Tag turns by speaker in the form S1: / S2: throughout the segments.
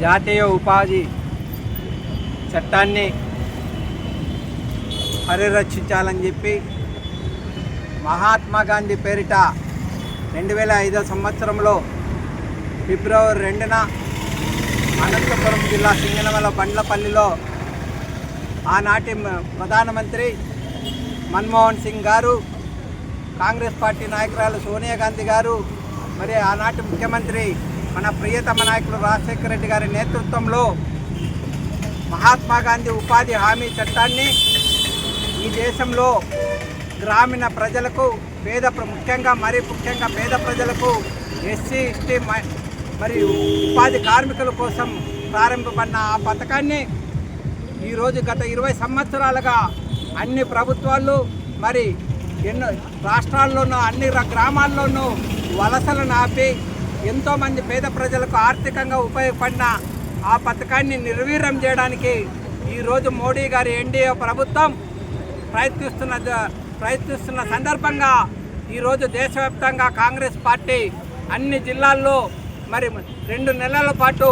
S1: జాతీయ ఉపాధి చట్టాన్ని పరిరక్షించాలని చెప్పి మహాత్మా గాంధీ పేరిట రెండు వేల ఐదో సంవత్సరంలో ఫిబ్రవరి రెండున అనంతపురం జిల్లా సింగనమల బండ్లపల్లిలో ఆనాటి ప్రధానమంత్రి మన్మోహన్ సింగ్ గారు కాంగ్రెస్ పార్టీ నాయకురాలు సోనియా గాంధీ గారు మరి ఆనాటి ముఖ్యమంత్రి మన ప్రియతమ నాయకుడు రాజశేఖర రెడ్డి గారి నేతృత్వంలో మహాత్మా గాంధీ ఉపాధి హామీ చట్టాన్ని ఈ దేశంలో గ్రామీణ ప్రజలకు పేద ప్ర- ముఖ్యంగా మరి ముఖ్యంగా పేద ప్రజలకు ఎస్సీ ఎస్టీ మ- మరియు ఉపాధి కార్మికుల కోసం ప్రారంభపడిన ఆ పథకాన్ని ఈరోజు గత ఇరవై సంవత్సరాలుగా అన్ని ప్రభుత్వాలు మరి ఎన్నో రాష్ట్రాల్లోనూ అన్ని గ్రామాల్లోనూ వలసలను ఆపి ఎంతోమంది పేద ప్రజలకు ఆర్థికంగా ఉపయోగపడిన ఆ పథకాన్ని నిర్వీర్యం చేయడానికి ఈరోజు మోడీ గారి ఎన్డీఏ ప్రభుత్వం ప్రయత్నిస్తున్న ప్రయత్నిస్తున్న సందర్భంగా ఈరోజు దేశవ్యాప్తంగా కాంగ్రెస్ పార్టీ అన్ని జిల్లాల్లో మరి రెండు నెలల పాటు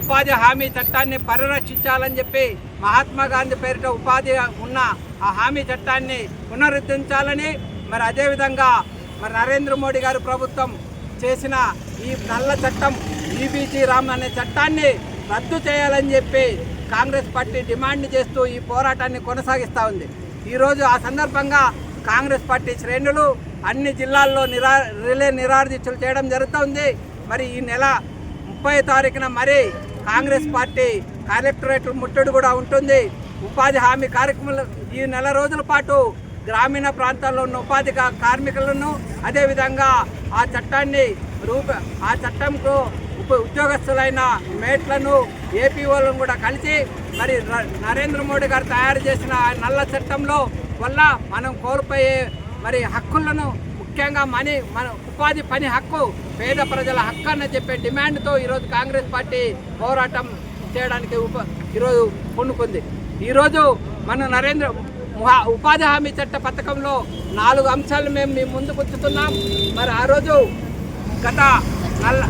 S1: ఉపాధి హామీ చట్టాన్ని పరిరక్షించాలని చెప్పి మహాత్మా గాంధీ పేరిట ఉపాధి ఉన్న ఆ హామీ చట్టాన్ని పునరుద్ధరించాలని మరి అదేవిధంగా మరి నరేంద్ర మోడీ గారి ప్రభుత్వం చేసిన ఈ నల్ల చట్టం ఈబీజీ రామ్ అనే చట్టాన్ని రద్దు చేయాలని చెప్పి కాంగ్రెస్ పార్టీ డిమాండ్ చేస్తూ ఈ పోరాటాన్ని కొనసాగిస్తూ ఉంది. ఈరోజు ఆ సందర్భంగా కాంగ్రెస్ పార్టీ శ్రేణులు అన్ని జిల్లాల్లో నిరా రిలే నిరాదీక్షలు చేయడం జరుగుతుంది మరి ఈ నెల ముప్పై తారీఖున మరి కాంగ్రెస్ పార్టీ కలెక్టరేట్ ముట్టడి కూడా ఉంటుంది. ఉపాధి హామీ కార్యక్రమాలు ఈ నెల రోజుల పాటు గ్రామీణ ప్రాంతాల్లో ఉన్న ఉపాధి కార్మికులను అదేవిధంగా ఆ చట్టాన్ని రూప ఆ చట్టంకు ఉప ఉద్యోగస్తులైన మేట్లను ఏపీఓలను కూడా కలిసి మరి నరేంద్ర మోడీ గారు తయారు చేసిన నల్ల చట్టంలో వల్ల మనం కోల్పోయే మరి హక్కులను ముఖ్యంగా మనీ మన ఉపాధి పని హక్కు పేద ప్రజల హక్కు అని చెప్పే డిమాండ్తో ఈరోజు కాంగ్రెస్ పార్టీ పోరాటం చేయడానికి ఉప ఈరోజు పూనుకుంది. ఈరోజు మన నరేంద్ర ఉపాధి హామీ చట్ట పథకంలో నాలుగు అంశాలు మేము మీ ముందుకు ఉంచుతున్నాం మరి ఆ రోజు గత నల్ల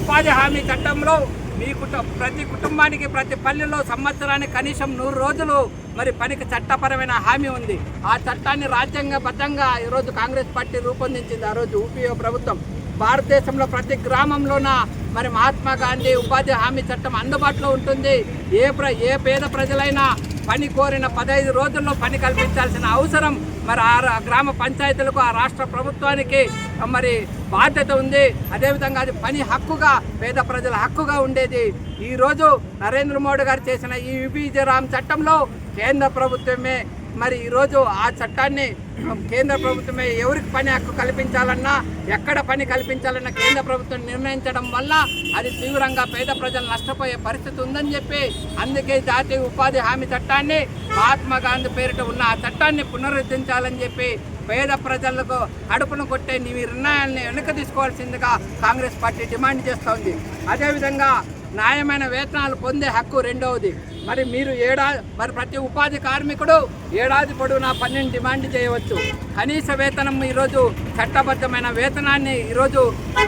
S1: ఉపాధి హామీ చట్టంలో మీ కుటుంబ ప్రతి కుటుంబానికి ప్రతి పల్లెలో సంవత్సరానికి కనీసం నూరు రోజులు మరి పనికి చట్టపరమైన హామీ ఉంది. ఆ చట్టాన్ని రాజ్యాంగబద్ధంగా ఈరోజు కాంగ్రెస్ పార్టీ రూపొందించింది. ఆ రోజు యూపీఏ ప్రభుత్వం. భారతదేశంలో ప్రతి గ్రామంలోన మరి మహాత్మా గాంధీ ఉపాధి హామీ చట్టం అందుబాటులో ఉంటుంది. ఏ ప్ర ఏ పేద ప్రజలైనా పని కోరిన పదహైదు రోజుల్లో పని కల్పించాల్సిన అవసరం మరి ఆ రా- గ్రామ పంచాయతీలకు ఆ రాష్ట్ర ప్రభుత్వానికి మరి బాధ్యత ఉంది. అదేవిధంగా అది పని హక్కుగా పేద ప్రజల హక్కుగా ఉండేది. ఈరోజు నరేంద్ర మోడీ గారు చేసిన ఈ విభీజరామ్ చట్టంలో కేంద్ర ప్రభుత్వమే మరి ఈరోజు ఆ చట్టాన్ని కేంద్ర ప్రభుత్వమే ఎవరికి పని హక్కు కల్పించాలన్నా ఎక్కడ పని కల్పించాలన్నా కేంద్ర ప్రభుత్వం నిర్ణయించడం వల్ల అది తీవ్రంగా పేద ప్రజలు నష్టపోయే పరిస్థితి ఉందని చెప్పి అందుకే జాతీయ ఉపాధి హామీ చట్టాన్ని మహాత్మా గాంధీ పేరిట ఉన్న ఆ చట్టాన్ని పునరుద్ధరించాలని చెప్పి పేద ప్రజలకు అడుపును కొట్టే నీ నిర్ణయాన్ని వెనుక తీసుకోవాల్సిందిగా కాంగ్రెస్ పార్టీ డిమాండ్ చేస్తోంది. అదేవిధంగా న్యాయమైన వేతనాలు పొందే హక్కు రెండవది. మరి మీరు ఏడాది మరి ప్రతి ఉపాధి కార్మికుడు ఏడాది పొడవునా పన్నెండు డిమాండ్ చేయవచ్చు. కనీస వేతనం ఈరోజు చట్టబద్ధమైన వేతనాన్ని ఈరోజు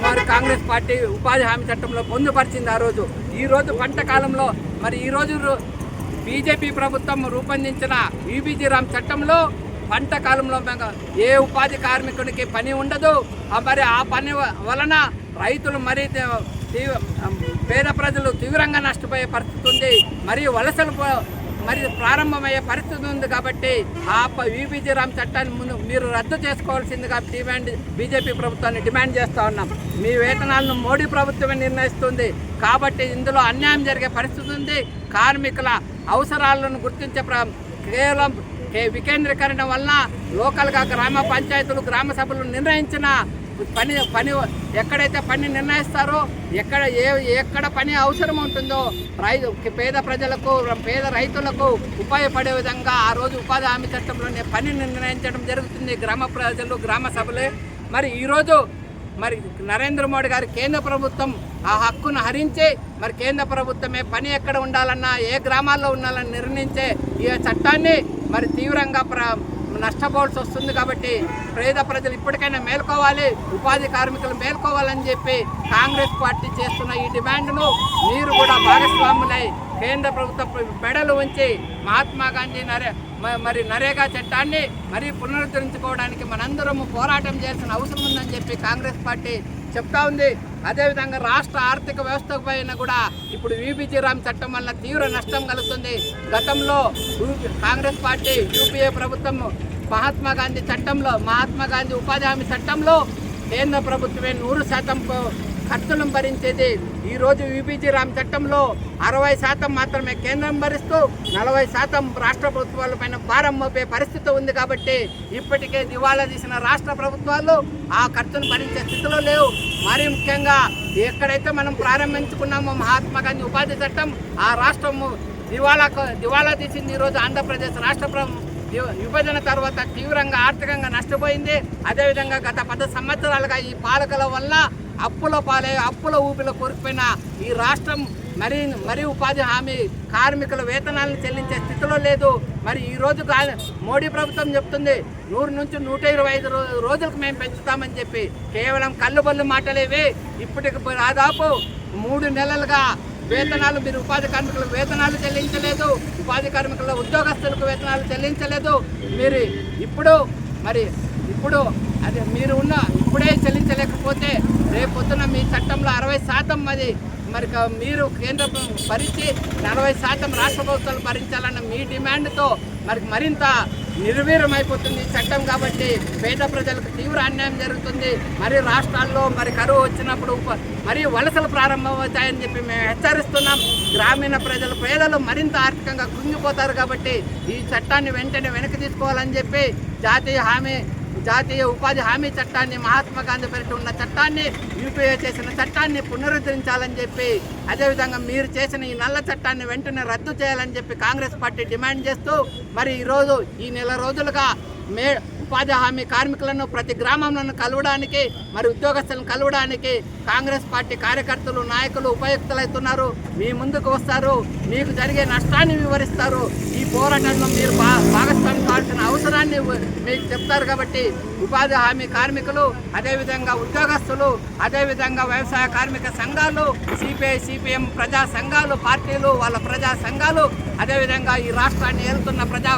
S1: మరి కాంగ్రెస్ పార్టీ ఉపాధి హామీ చట్టంలో పొందుపరిచింది ఆ రోజు. ఈరోజు పంట కాలంలో మరి ఈరోజు బీజేపీ ప్రభుత్వం రూపొందించిన ఈబీజీ రామ్ చట్టంలో పంట కాలంలో ఏ ఉపాధి కార్మికునికి పని ఉండదు. మరి ఆ పని వలన రైతులు మరీ పేద ప్రజలు తీవ్రంగా నష్టపోయే పరిస్థితి ఉంది. మరియు వలసలు మరి ప్రారంభమయ్యే పరిస్థితి ఉంది కాబట్టి ఆ విబీజీ రామ్ చట్టాన్ని ముందు మీరు రద్దు చేసుకోవాల్సిందిగా డిమాండ్ బీజేపీ ప్రభుత్వాన్ని డిమాండ్ చేస్తూ ఉన్నాం. మీ వేతనాలను మోడీ ప్రభుత్వమే నిర్ణయిస్తుంది. కాబట్టి ఇందులో అన్యాయం జరిగే పరిస్థితి ఉంది. కార్మికుల అవసరాలను గుర్తించే ప్ర కేవలం వికేంద్రీకరణ వలన లోకల్గా గ్రామ పంచాయతీలు గ్రామ సభలు నిర్ణయించిన పని పని ఎక్కడైతే పని నిర్ణయిస్తారో ఎక్కడ ఏ ఎక్కడ పని అవసరం ఉంటుందో రైతు పేద ప్రజలకు పేద రైతులకు ఉపయోగపడే విధంగా ఆ రోజు ఉపాధి హామీ చట్టంలోనే పని నిర్ణయించడం జరుగుతుంది గ్రామ ప్రజలు గ్రామ సభలే. మరి ఈరోజు మరి నరేంద్ర మోడీ గారి కేంద్ర ప్రభుత్వం ఆ హక్కును హరించి మరి కేంద్ర ప్రభుత్వమే పని ఎక్కడ ఉండాలన్నా ఏ గ్రామాల్లో ఉండాలని నిర్ణయించే ఈ చట్టాన్ని మరి తీవ్రంగా ప్ర నష్టపోవాల్సి వస్తుంది కాబట్టి పేద ప్రజలు ఇప్పటికైనా మేల్కోవాలి ఉపాధి కార్మికులు మేల్కోవాలని చెప్పి కాంగ్రెస్ పార్టీ చేస్తున్న ఈ డిమాండ్ను మీరు కూడా భాగస్వాములై కేంద్ర ప్రభుత్వ మెడలు ఉంచి మహాత్మా గాంధీ నరే మరి నరేగా చట్టాన్ని మరి పునరుద్ధరించుకోవడానికి మనందరము పోరాటం చేయాల్సిన అవసరం ఉందని చెప్పి కాంగ్రెస్ పార్టీ చెప్తా ఉంది. అదేవిధంగా రాష్ట్ర ఆర్థిక వ్యవస్థ పైన కూడా ఇప్పుడు విబిజి రామ్ చట్టం వల్ల తీవ్ర నష్టం కలుగుతుంది. గతంలో కాంగ్రెస్ పార్టీ యూపీఏ ప్రభుత్వం మహాత్మా గాంధీ చట్టంలో మహాత్మా గాంధీ ఉపాధి హామీ చట్టంలో కేంద్ర ప్రభుత్వమే నూరు శాతం ఖర్చులను భరించేది. ఈ రోజు విబిజి రామ్ చట్టంలో అరవై శాతం మాత్రమే కేంద్రం భరిస్తూ నలభై శాతం రాష్ట్ర ప్రభుత్వాల పైన భారం మోపే పరిస్థితి ఉంది కాబట్టి ఇప్పటికే దివాలా తీసిన రాష్ట్ర ప్రభుత్వాలు ఆ ఖర్చును భరించే స్థితిలో లేవు. మరి ముఖ్యంగా ఎక్కడైతే మనం ప్రారంభించుకున్నామో మహాత్మా గాంధీ ఉపాధి చట్టం ఆ రాష్ట్రము దివాళా దివాలా తీసింది ఈరోజు ఆంధ్రప్రదేశ్ రాష్ట్ర ప్రభుత్వం. విభజన తర్వాత తీవ్రంగా ఆర్థికంగా నష్టపోయింది. అదేవిధంగా గత పది సంవత్సరాలుగా ఈ పాలకుల వల్ల అప్పుల పాలే అప్పుల ఊపిలో కోరుకుపోయిన ఈ రాష్ట్రం మరి మరి ఉపాధి హామీ కార్మికుల వేతనాలను చెల్లించే స్థితిలో లేదు. మరి ఈ రోజు మోడీ ప్రభుత్వం చెప్తుంది నూరు నుంచి నూట ఇరవై ఐదు రోజులకు మేము పెంచుతామని చెప్పి. కేవలం కళ్ళు బళ్ళు మాటలేవి. ఇప్పటికి దాదాపు మూడు నెలలుగా వేతనాలు మీరు ఉపాధి కార్మికులకు వేతనాలు చెల్లించలేదు ఉపాధి కార్మికుల ఉద్యోగస్తులకు వేతనాలు చెల్లించలేదు. మీరు ఇప్పుడు మరి ఇప్పుడు అది మీరు ఉన్న ఇప్పుడే చెల్లించలేకపోతే రేపొద్దున మీ చట్టంలో అరవై శాతం అది మరి మీరు కేంద్ర భరించి నలభై శాతం రాష్ట్ర ప్రభుత్వాలు భరించాలన్న మీ డిమాండ్తో మరి మరింత నిర్వీర్యం అయిపోతుంది చట్టం కాబట్టి పేద ప్రజలకు తీవ్ర అన్యాయం జరుగుతుంది. మరి రాష్ట్రాల్లో మరి కరువు వచ్చినప్పుడు మరియు మరి వలసలు ప్రారంభమవుతాయని చెప్పి మేము హెచ్చరిస్తున్నాం. గ్రామీణ ప్రజలు పేదలు మరింత ఆర్థికంగా కృంగిపోతారు కాబట్టి ఈ చట్టాన్ని వెంటనే వెనక్కి తీసుకోవాలని చెప్పి జాతీయ హామీ జాతీయ ఉపాధి హామీ చట్టాన్ని మహాత్మా గాంధీ పేరిట ఉన్న చట్టాన్ని యూపీఏ చేసిన చట్టాన్ని పునరుద్ధరించాలని చెప్పి అదేవిధంగా మీరు చేసిన ఈ నల్ల చట్టాన్ని వెంటనే రద్దు చేయాలని చెప్పి కాంగ్రెస్ పార్టీ డిమాండ్ చేస్తూ మరి ఈరోజు ఈ నెల రోజులుగా మే ఉపాధి హామీ కార్మికులను ప్రతి గ్రామంలో కలవడానికి మరి ఉద్యోగస్తులను కలవడానికి కాంగ్రెస్ పార్టీ కార్యకర్తలు నాయకులు ఉపయుక్తులవుతున్నారు మీ ముందుకు వస్తారు. మీకు జరిగే నష్టాన్ని వివరిస్తారు. ఈ పోరాటంలో మీరు భా భాగస్వామి కావాల్సిన అవసరాన్ని మీకు చెప్తారు కాబట్టి ఉపాధి హామీ కార్మికులు అదేవిధంగా ఉద్యోగస్తులు అదేవిధంగా వ్యవసాయ కార్మిక సంఘాలు సిపిఐ సిపిఎం ప్రజా సంఘాలు పార్టీలు వాళ్ళ ప్రజా సంఘాలు అదేవిధంగా ఈ రాష్ట్రాన్ని ఏలుతున్న ప్రజా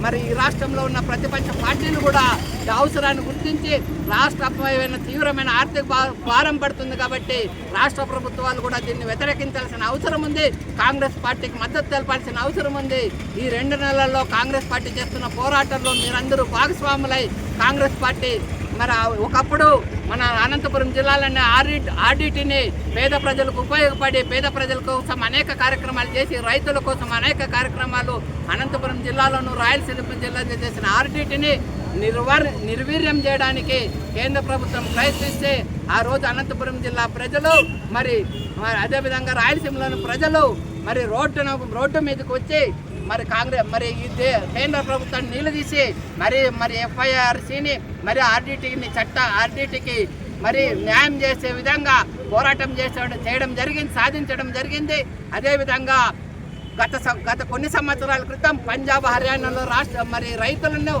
S1: మరి ఈ రాష్ట్రంలో ఉన్న ప్రతిపక్ష పార్టీలు కూడా ఈ అవసరాన్ని గుర్తించి రాష్ట్రమైన తీవ్రమైన ఆర్థిక భా- భారం పడుతుంది కాబట్టి రాష్ట్ర ప్రభుత్వాలు కూడా దీన్ని వ్యతిరేకించాల్సిన అవసరం ఉంది. కాంగ్రెస్ పార్టీకి మద్దతు తెలపాల్సిన అవసరం ఉంది. ఈ రెండు నెలల్లో కాంగ్రెస్ పార్టీ చేస్తున్న పోరాటంలో మీరందరూ భాగస్వాములై కాంగ్రెస్ పార్టీ మరి ఒకప్పుడు మన అనంతపురం జిల్లాలోని ఆడిట్ ఆడిటిని పేద ప్రజలకు ఉపయోగపడి పేద ప్రజల కోసం అనేక కార్యక్రమాలు చేసి రైతుల కోసం అనేక కార్యక్రమాలు అనంతపురం జిల్లాలోను రాయలసీమ జిల్లాలో చేసిన ఆర్డిటీని నిర్వర్ నిర్వీర్యం చేయడానికి కేంద్ర ప్రభుత్వం ప్రయత్నిస్తే ఆ రోజు అనంతపురం జిల్లా ప్రజలు మరి మరి అదేవిధంగా రాయలసీమలోని ప్రజలు మరి రోడ్డున రోడ్డు మీదకి వచ్చి మరి కాంగ్రెస్ మరి ఇది కేంద్ర ప్రభుత్వాన్ని నిలదీసి మరి మరి ఎఫ్ఐఆర్సీని మరి ఆర్డీటీని చట్ట ఆర్డీటీకి మరి న్యాయం చేసే విధంగా పోరాటం చేసే చేయడం జరిగింది సాధించడం జరిగింది. అదేవిధంగా గత గత కొన్ని సంవత్సరాల క్రితం పంజాబ్ హర్యానాలో రాష్ట్ర మరి రైతులను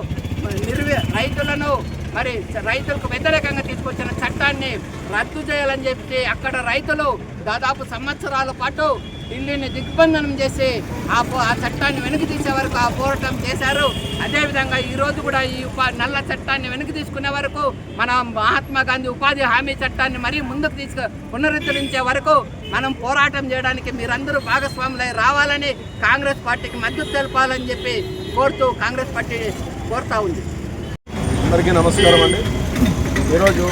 S1: నిర్వి రైతులను మరి రైతులకు వ్యతిరేకంగా తీసుకొచ్చిన చట్టాన్ని రద్దు చేయాలని చెప్పి అక్కడ రైతులు దాదాపు సంవత్సరాల పాటు ఢిల్లీని దిగ్బంధనం చేసి ఆ పో- ఆ చట్టాన్ని వెనక్కి తీసే వరకు ఆ పోరాటం చేశారు. అదేవిధంగా ఈరోజు కూడా ఈ ఉపా నల్ల చట్టాన్ని వెనక్కి తీసుకునే వరకు మన మహాత్మా గాంధీ ఉపాధి హామీ చట్టాన్ని మరీ ముందుకు తీసుకు పునరుద్ధరించే వరకు మనం పోరాటం చేయడానికి మీరందరూ భాగస్వాములై రావాలని కాంగ్రెస్ పార్టీకి మద్దతు తెలపాలని చెప్పి కోరుతూ కాంగ్రెస్ పార్టీ కోరుతా ఉంది.
S2: అందరికీ నమస్కారం అండి. ఈరోజు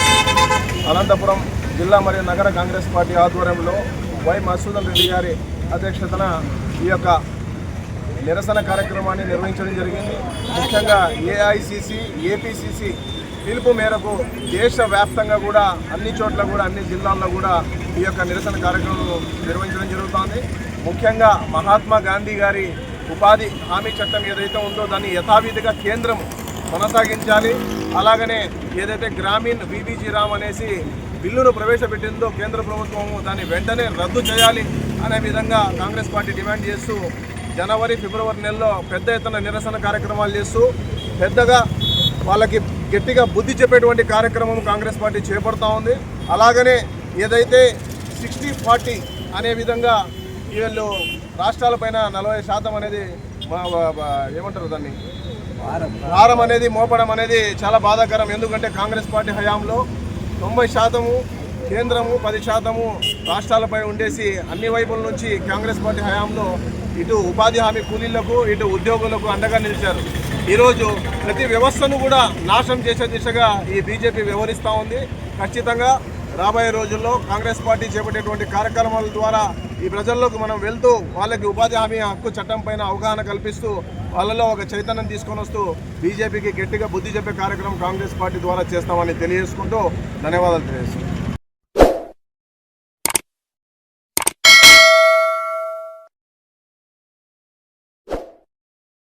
S2: అనంతపురం జిల్లా మరియు నగర కాంగ్రెస్ పార్టీ ఆధ్వర్యంలో వై మసూదన్ రెడ్డి గారి అధ్యక్షతన ఈ యొక్క నిరసన కార్యక్రమాన్ని నిర్వహించడం జరిగింది. ముఖ్యంగా ఏఐసిసి ఏపీసీసీ పిలుపు మేరకు దేశవ్యాప్తంగా కూడా అన్ని చోట్ల కూడా అన్ని జిల్లాల్లో కూడా ఈ యొక్క నిరసన కార్యక్రమం నిర్వహించడం జరుగుతోంది. ముఖ్యంగా మహాత్మా గాంధీ గారి ఉపాధి హామీ చట్టం ఏదైతే ఉందో దాన్ని యథావిధిగా కేంద్రం కొనసాగించాలి. అలాగనే ఏదైతే గ్రామీణ్ బీబీజీ రామ్ అనేసి బిల్లును ప్రవేశపెట్టిందో కేంద్ర ప్రభుత్వం దాన్ని వెంటనే రద్దు చేయాలి అనే విధంగా కాంగ్రెస్ పార్టీ డిమాండ్ చేస్తూ జనవరి ఫిబ్రవరి నెలలో పెద్ద ఎత్తున నిరసన కార్యక్రమాలు చేస్తూ పెద్దగా వాళ్ళకి గట్టిగా బుద్ధి చెప్పేటువంటి కార్యక్రమం కాంగ్రెస్ పార్టీ చేపడతా ఉంది. అలాగనే ఏదైతే సిక్స్టీ ఫార్టీ అనే విధంగా వీళ్ళు రాష్ట్రాలపైన నలభై శాతం అనేది ఏమంటారు దాన్ని? భారం అనేది మోపడం అనేది చాలా బాధాకరం. ఎందుకంటే కాంగ్రెస్ పార్టీ హయాంలో తొంభై శాతము కేంద్రము పది శాతము రాష్ట్రాలపై ఉండేసి అన్ని వైపుల నుంచి కాంగ్రెస్ పార్టీ హయాంలో ఇటు ఉపాధి హామీ కూలీలకు ఇటు ఉద్యోగులకు అండగా నిలిచారు. ఈరోజు ప్రతి వ్యవస్థను కూడా నాశనం చేసే దిశగా ఈ బీజేపీ వ్యవహరిస్తూ ఉంది. ఖచ్చితంగా రాబోయే రోజుల్లో కాంగ్రెస్ పార్టీ చేపట్టేటువంటి కార్యక్రమాల ద్వారా ఈ ప్రజల్లోకి మనం వెళ్తూ వాళ్ళకి ఉపాధి హామీ హక్కు చట్టం పైన అవగాహన కల్పిస్తూ వాళ్ళలో ఒక చైతన్యం తీసుకొని వస్తూ బీజేపీకి గట్టిగా బుద్ధి చెప్పే కార్యక్రమం కాంగ్రెస్ పార్టీ ద్వారా చేస్తామని తెలియజేసుకుంటూ ధన్యవాదాలు తెలియజేస్తున్నాను